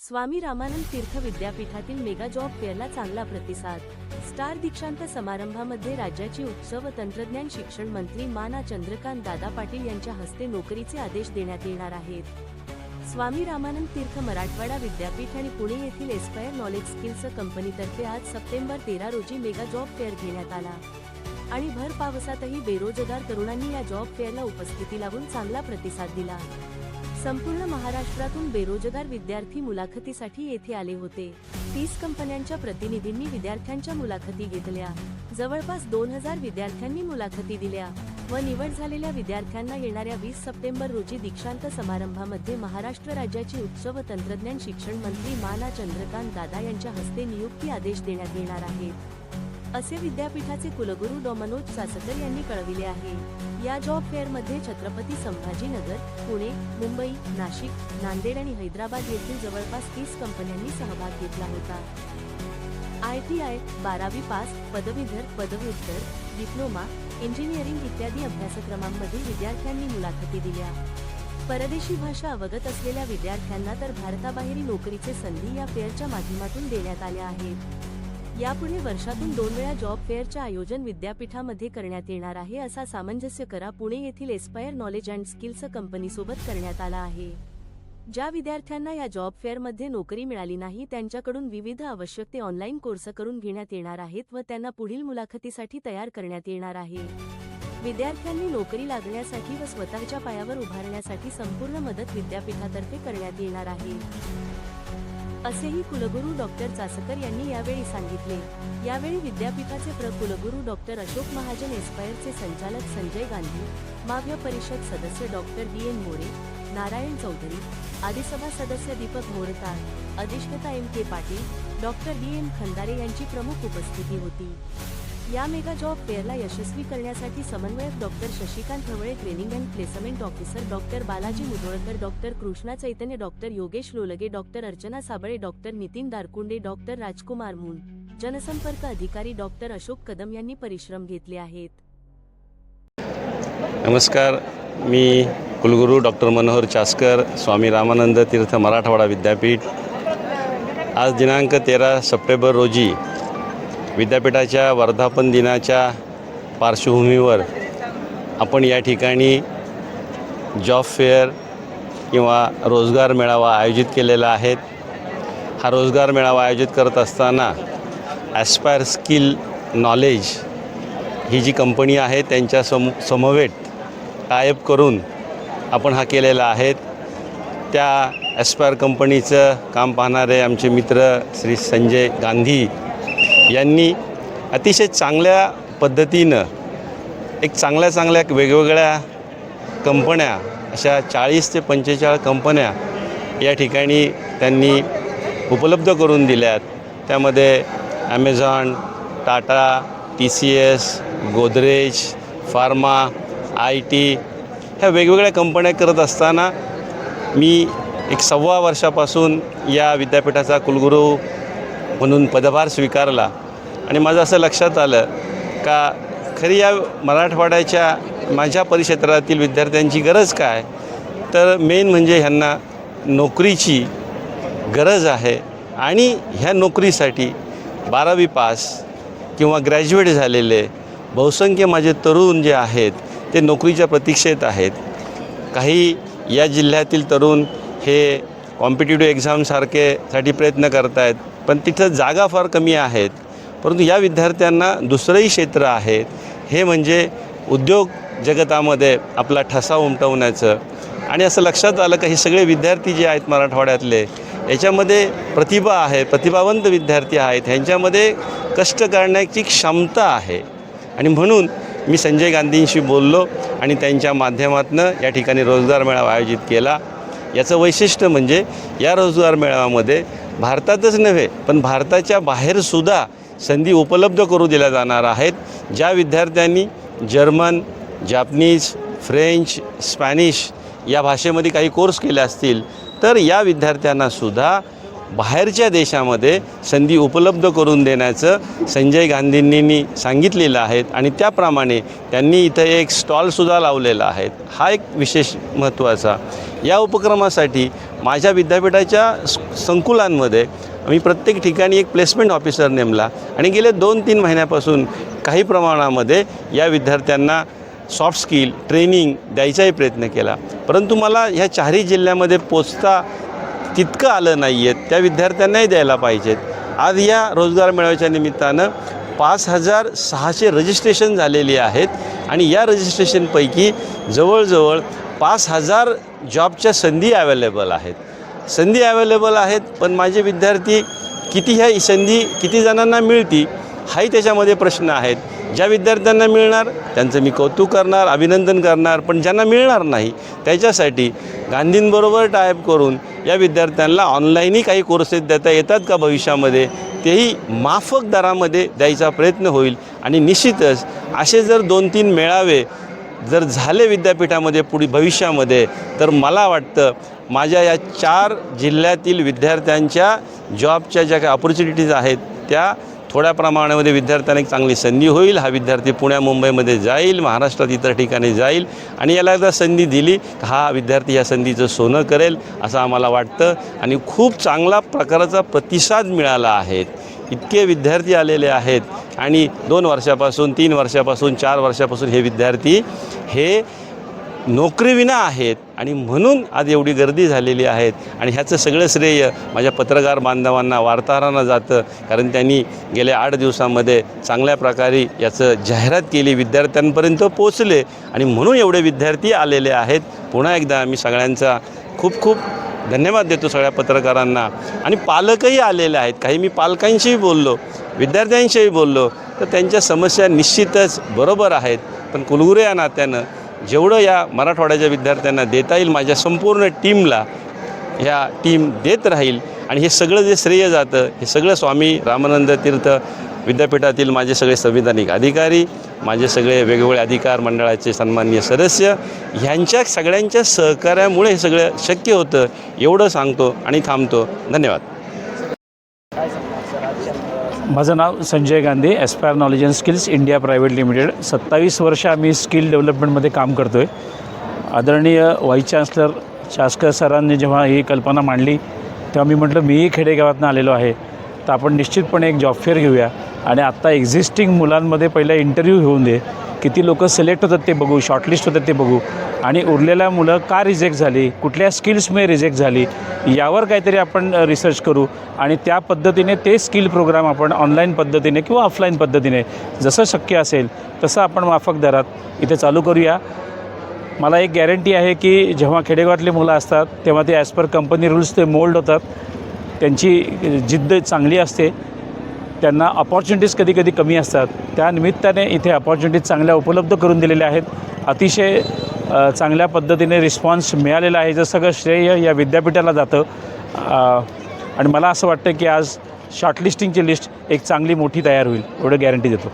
स्वामी रामानंद तीर्थ विद्यापीठातील mega job फेअरला चांगला प्रतिसाद. स्टार दीक्षांत समारंभामध्ये राज्याची उच्च व तंत्रज्ञान शिक्षण मंत्री माना चंद्रकांत दादा पाटील यांच्या हस्ते नोकरीचे आदेश देण्यात येणार आहेत. स्वामी रामानंद तीर्थ मराठवाडा विद्यापीठ आणि पुणे येथील एस्पायर नॉलेज स्किल्स कंपनीतर्फे आज सप्टेंबर तेरा रोजी मेगा जॉब फेअर घेण्यात आला. आणि भर पावसातही बेरोजगार तरुणांनी या जॉब फेअरला उपस्थिती लावून चांगला प्रतिसाद दिला. संपूर्ण महाराष्ट्रातून बेरोजगार विद्यार्थी मुलाखतीसाठी येथे आले होते. तीस कंपन्यांच्या प्रतिनिधींनी विद्यार्थ्यांच्या मुलाखती घेतल्या. जवळपास दोन हजार विद्यार्थ्यांनी मुलाखती दिल्या व निवड झालेल्या विद्यार्थ्यांना येणाऱ्या वीस सप्टेंबर रोजी दीक्षांत समारंभामध्ये महाराष्ट्र राज्याचे उच्च व तंत्रज्ञान शिक्षण मंत्री माना चंद्रकांत दादा यांच्या हस्ते नियुक्ती आदेश देण्यात येणार आहेत असे विद्यापीठाचे कुलगुरू डॉ. मनोज सासकर यांनी कळविले आहे. या जॉब फेअरमध्ये छत्रपती संभाजीनगर पुणे मुंबई नाशिक नांदेड आणि हैदराबाद येथील जवळपास तीस कंपन्यांनी सहभाग घेतला होता. आय टी आय बारावी पास पदवीधर पदव्युत्तर डिप्लोमा इंजिनिअरिंग इत्यादी अभ्यासक्रमांमध्ये विद्यार्थ्यांनी मुलाखती दिल्या. परदेशी भाषा अवगत असलेल्या विद्यार्थ्यांना तर भारताबाहेरील नोकरीचे संधी या फेअरच्या माध्यमातून देण्यात आल्या आहेत. यापुढे वर्षातून दोन वेळा जॉब फेअरचे आयोजन विद्यापीठामध्ये करण्यात येणार आहे असा सामंजस्य करा पुणे येथील एस्पायर नॉलेज अँड स्किल्स कंपनीसोबत करण्यात आला आहे. ज्या विद्यार्थ्यांना या जॉब फेअरमध्ये नोकरी मिळाली नाही त्यांच्याकडून विविध आवश्यक ते ऑनलाईन कोर्स करून घेण्यात येणार आहेत व त्यांना पुढील मुलाखतीसाठी तयार करण्यात येणार आहे. विद्यार्थ्यांनी नोकरी लागण्यासाठी व स्वतःच्या पायावर उभारण्यासाठी संपूर्ण मदत विद्यापीठातर्फे करण्यात येणार आहे. असेही कुलगुरू डॉक्टर चासकर यांनी यावेळी सांगितले. यावेळी विद्यापीठाचे प्र. कुलगुरू डॉक्टर अशोक महाजन एस्पायरचे संचालक संजय गांधी माव्य परिषद सदस्य doctor D. N. More Narayan Chaudhari आदिसभा सदस्य Deepak Mortal अधिष्ठता M. K. Patil doctor D. M Khandare यांची प्रमुख उपस्थिती होती. या मेगा जॉब फेअरला यशस्वी करण्यासाठी समन्वयक doctor Shashikant Dhawale training and placement officer doctor Balaji Mudholkar doctor Krishna Chaitanya doctor Yogesh Lolge doctor Archana Sable doctor Nitin Darkunde doctor Rajkumar Moon जनसंपर्क अधिकारी डॉक्टर अशोक कदम यांनी परिश्रम घेतले आहेत. नमस्कार मी कुलगुरू डॉक्टर मनोहर चास्कर स्वामी रामानंद तीर्थ मराठवाडा विद्यापीठ. आज दिनांक तेरा सप्टेंबर रोजी विद्यापीठाच्या वर्धापन दिनाच्या पार्श्वभूमीवर आपण या ठिकाणी जॉब फेअर किंवा रोजगार मेळावा आयोजित केलेला आहे. हा रोजगार मेळावा आयोजित करत असताना ॲस्पायर स्किल नॉलेज ही जी कंपनी आहे त्यांच्या सम समवेत टायअप करून आपण हा केलेला आहे. त्या ॲस्पायर कंपनीचं काम पाहणारे आमचे मित्र श्री संजय गांधी यांनी अतिशय चांगल्या पद्धतीनं एक चांगल्या चांगल्या वेगवेगळ्या कंपन्या अशा चाळीस ते पंचेचाळीस कंपन्या या ठिकाणी त्यांनी उपलब्ध करून दिल्यात. त्यामध्ये Amazon Tata T C S Godrej pharma I T ह्या वेगवेगळ्या कंपन्या करत असताना मी एक सव्वा वर्षापासून या विद्यापीठाचा कुलगुरू म्हणून पदभार स्वीकारला. आणि माझं असं लक्षात आलं का खरी या मराठवाड्याच्या माझ्या परिक्षेत्रातील विद्यार्थ्यांची गरज काय? तर मेन म्हणजे ह्यांना नोकरीची गरज आहे आणि ह्या नोकरीसाठी बारावी पास किंवा ग्रॅज्युएट झालेले बहुसंख्य माझे तरुण जे आहेत ते नोकरीच्या प्रतीक्षेत आहेत. काही या जिल्ह्यातील तरुण हे कॉम्पिटेटिव्ह एक्झामसारखेसाठी प्रयत्न करत आहेत पण तिथं जागा फार कमी आहेत. परंतु या विद्यार्थ्यांना दुसरंही क्षेत्र आहे. हे म्हणजे उद्योग जगतामध्ये आपला ठसा उमटवण्याचं. आणि असं लक्षात आलं का हे सगळे विद्यार्थी जे आहेत मराठवाड्यातले याच्यामध्ये प्रतिभा आहे प्रतिभावंत विद्यार्थी आहेत. ह्यांच्यामध्ये कष्ट करण्याची क्षमता आहे. आणि म्हणून मी संजय गांधींशी बोललो आणि त्यांच्या माध्यमातून या ठिकाणी रोजगार मेळावा आयोजित केला. याचं वैशिष्ट्य म्हणजे या रोजगार मेळाव्यामध्ये भारतातच नव्हे पण भारताच्या बाहेरसुद्धा संधी उपलब्ध करू दिल्या जाणार आहेत. ज्या विद्यार्थ्यांनी जर्मन जापनीज फ्रेंच स्पॅनिश या भाषेमध्ये काही कोर्स केले असतील तर या विद्यार्थ्यांनासुद्धा बाहेरच्या देशामध्ये संधी उपलब्ध करून देण्याचं संजय गांधींनी सांगितलेलं आहे आणि त्याप्रमाणे त्यांनी इथं एक स्टॉलसुद्धा लावलेला आहे. हा एक विशेष महत्त्वाचा. या उपक्रमासाठी माझ्या विद्यापीठाच्या संकुलांमध्ये मी प्रत्येक ठिकाणी एक प्लेसमेंट ऑफिसर नेमला आणि गेले दोन तीन महिन्यापासून काही प्रमाणामध्ये या विद्यार्थ्यांना सॉफ्ट स्किल ट्रेनिंग द्यायचाही प्रयत्न केला. परंतु मला ह्या चारही जिल्ह्यामध्ये पोचता तितकं आलं नाही आहेत त्या विद्यार्थ्यांनाही द्यायला पाहिजेत. आज या रोजगार मेळाव्याच्या निमित्तानं पाच हजार सहाशे रजिस्ट्रेशन झालेली आहेत आणि या रजिस्ट्रेशनपैकी जवळजवळ पाच हजार जॉबच्या संधी अवेलेबल आहेत. संधी अवेलेबल आहेत पण माझे विद्यार्थी किती ह्या संधी किती जणांना मिळती हाही त्याच्यामध्ये प्रश्न आहेत. ज्या विद्यार्थ्यांना मिळणार त्यांचं मी कौतुक करणार अभिनंदन करणार पण ज्यांना मिळणार नाही त्याच्यासाठी गांधींबरोबर टायप करून या विद्यार्थ्यांना ऑनलाईनही काही कोर्सेस देता येतात का भविष्यामध्ये तेही माफक दरामध्ये द्यायचा प्रयत्न होईल. आणि निश्चितच असे जर दोन तीन मेळावे जर झाले विद्यापीठामध्ये पुढे भविष्यामध्ये तर मला वाटतं माझ्या या चार जिल्ह्यातील विद्यार्थ्यांच्या जॉबच्या ज्या काही ऑपॉर्च्युनिटीज आहेत त्या थोड्या प्रमाणामध्ये विद्यार्थ्यांना एक चांगली संधी होईल. हा विद्यार्थी पुण्या मुंबईमध्ये जाईल महाराष्ट्रात इतर ठिकाणी जाईल आणि याला एकदा संधी दिली हा विद्यार्थी या संधीचं सोनं करेल असं आम्हाला वाटतं. आणि खूप चांगला प्रकारचा प्रतिसाद मिळाला आहे. इतके विद्यार्थी आलेले आहेत. आणि दोन वर्षापासून तीन वर्षापासून चार वर्षापासून हे विद्यार्थी हे नोकरीविना आहेत. आणि म्हणून आज एवढी गर्दी झालेली आहेत आणि ह्याचं सगळं श्रेय माझ्या पत्रकार बांधवांना वार्ताहरांना जातं. कारण त्यांनी गेल्या आठ दिवसामध्ये चांगल्या प्रकारे याचं जाहिरात केली. विद्यार्थ्यांपर्यंत पोचले आणि म्हणून एवढे विद्यार्थी आलेले आहेत. पुन्हा एकदा मी सगळ्यांचा खूप खूप धन्यवाद देतो सगळ्या पत्रकारांना. आणि पालकही आलेले आहेत. काही मी पालकांशीही बोललो विद्यार्थ्यांशीही बोललो तर त्यांच्या समस्या निश्चितच बरोबर आहेत. पण कुलगुरू या नात्यानं जेवढं या मराठवाड्याच्या विद्यार्थ्यांना देता येईल माझ्या संपूर्ण टीमला ह्या टीम देत राहील. आणि हे सगळं जे श्रेय जातं हे सगळं स्वामी रामानंद तीर्थ विद्यापीठातील माझे सगळे संविधानिक अधिकारी माझे सगळे वेगवेगळे अधिकार मंडळाचे सन्माननीय सदस्य ह्यांच्या सगळ्यांच्या सहकार्यामुळे हे सगळं शक्य होतं एवढं सांगतो आणि थांबतो. धन्यवाद. माझं नाव Sanjay Gandhi aspire knowledge and skills India private limited सत्तावीस वर्ष आम्ही स्किल डेव्हलपमेंटमध्ये काम करतो आहे आदरणीय व्हाईस चान्सलर शासकर सरांनी जेव्हा ही कल्पना मांडली तेव्हा मी म्हटलं मीही खेडेगावातनं आलेलो आहे. तर आपण निश्चितपणे एक जॉब फेअर घेऊया. आणि आत्ता एक्झिस्टिंग मुलांमध्ये पहिला इंटरव्ह्यू घेऊन दे. किती लोक सिलेक्ट होतात ते बघू शॉर्टलिस्ट होतात ते बघू. आणि उरलेल्या मुलं का रिजेक्ट झाली? कुठल्या स्किल्समुळे रिजेक्ट झाली? यावर काहीतरी आपण रिसर्च करू. आणि त्या पद्धतीने ते स्किल प्रोग्राम आपण ऑनलाईन पद्धतीने किंवा ऑफलाईन पद्धतीने जसं शक्य असेल तसं आपण माफक दरात इथे चालू करूया. मला एक गॅरंटी आहे की जेव्हा खेडेगावातली मुलं असतात तेव्हा ते ॲज पर कंपनी रूल्स ते मोल्ड होतात. त्यांची जिद्द चांगली असते. त्यांना अपॉर्च्युनिटीज कधी कधी कमी असतात. त्या निमित्ताने इथे अपॉर्च्युनिटीज चांगल्या उपलब्ध करून दिलेल्या आहेत. अतिशय चांगल्या पद्धतीने रिस्पॉन्स मिळालेला आहे. जसं सगळं श्रेय या विद्यापीठाला जातं. आणि मला असं वाटतं की आज शॉर्टलिस्टिंगची लिस्ट एक चांगली मोठी तयार होईल. एवढं गॅरंटी देतो.